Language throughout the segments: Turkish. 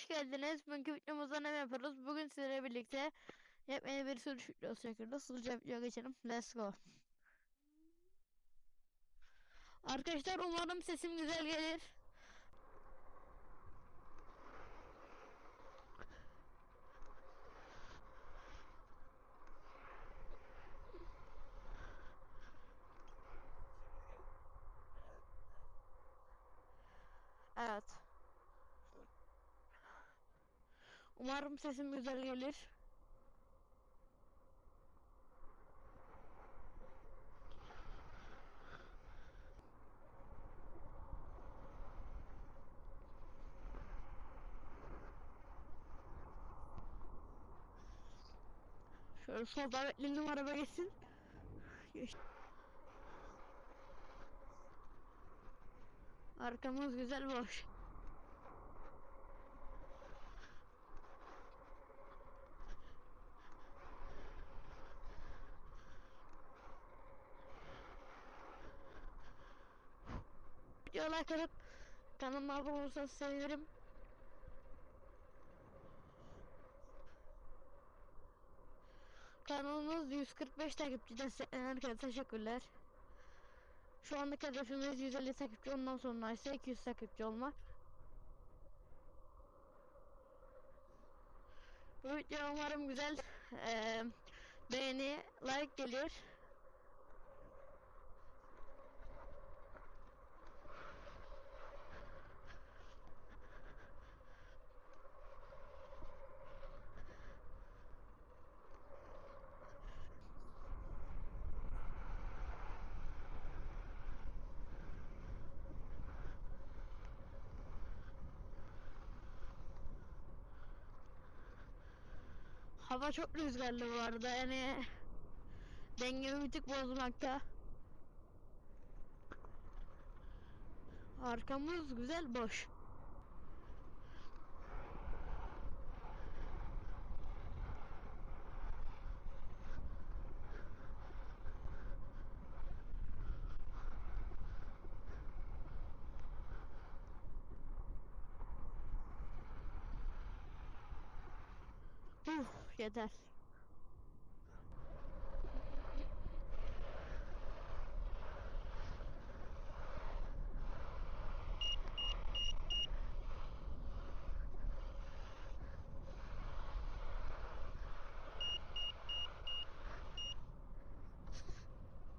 hoş geldiniz. Bugünkü videomuzda ne yapıyoruz? Bugün sizlerle birlikte yepyeni bir sürüş videosu çekiyoruz. Hızlıca video geçelim. Let's go. Arkadaşlar umarım sesim güzel gelir. Evet. Umarım sesim güzel gelir. Şöyle solda bekledim araba geçsin. Geç. Arkamız güzel boş. Videoya like atıp kanalıma abone olursanız sevinirim. Kanalımız 145 takipçi destekleyen herkese teşekkürler. Şu andaki hedefimiz 150 takipçi ondan sonra ise 200 takipçi olmak. Bu video umarım güzel eee beğeni, like gelir. Hava çok rüzgarlı bu arada yani dengemi bir tık bozmakta. Arkamız güzel boş. Yeter.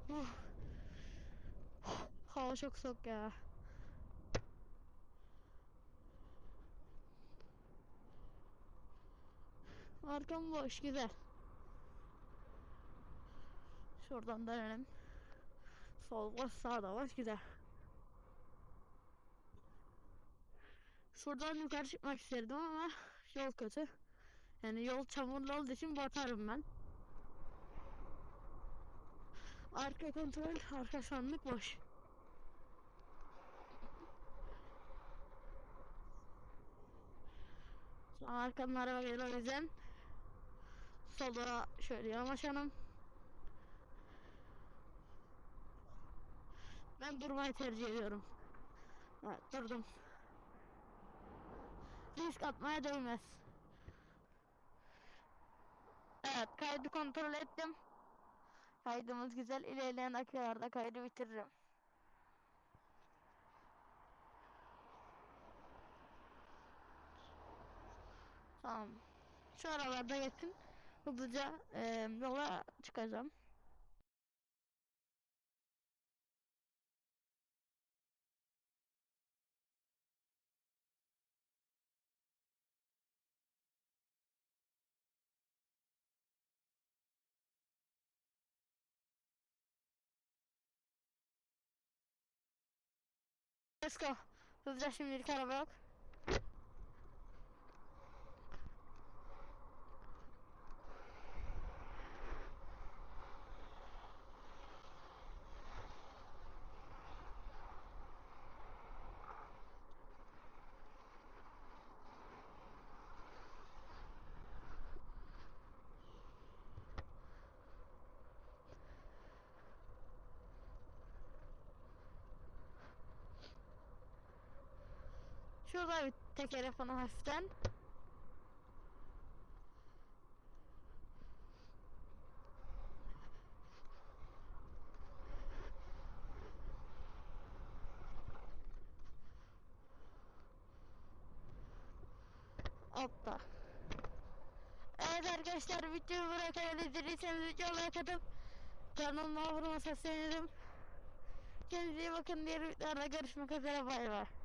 Uf. Hava çok soğuk ya. Arkam boş güzel. Şuradan dönelim. Sol var sağda var güzel. Şuradan yukarı çıkmak isterdim ama yol kötü. Yani yol çamurlu olduğu için batarım ben. Arka kontrol, arka sandık boş. Arkamdan araba geliyor o yüzden sola şöyle yanaşalım. Ben durmayı tercih ediyorum. Evet durdum. Risk atmaya değmez. Evet kaydı kontrol ettim. Kaydımız güzel. İlerleyen dakikalarda kaydı bitiririm. Tamam. Şu aralarda yakın. Hızlıca eee, yola çıkacağım. Let's go. Hızlıca şimdilik araba yok. atıyorlar bir tekere falan hafiften. Hoppa. Evet arkadaşlar videoyu buraya kadar izlediyseniz videoyu like atıp kanalıma abone olmayı seslenirim. Kendinize iyi bakın diğer videolarda görüşmek üzere bay bay.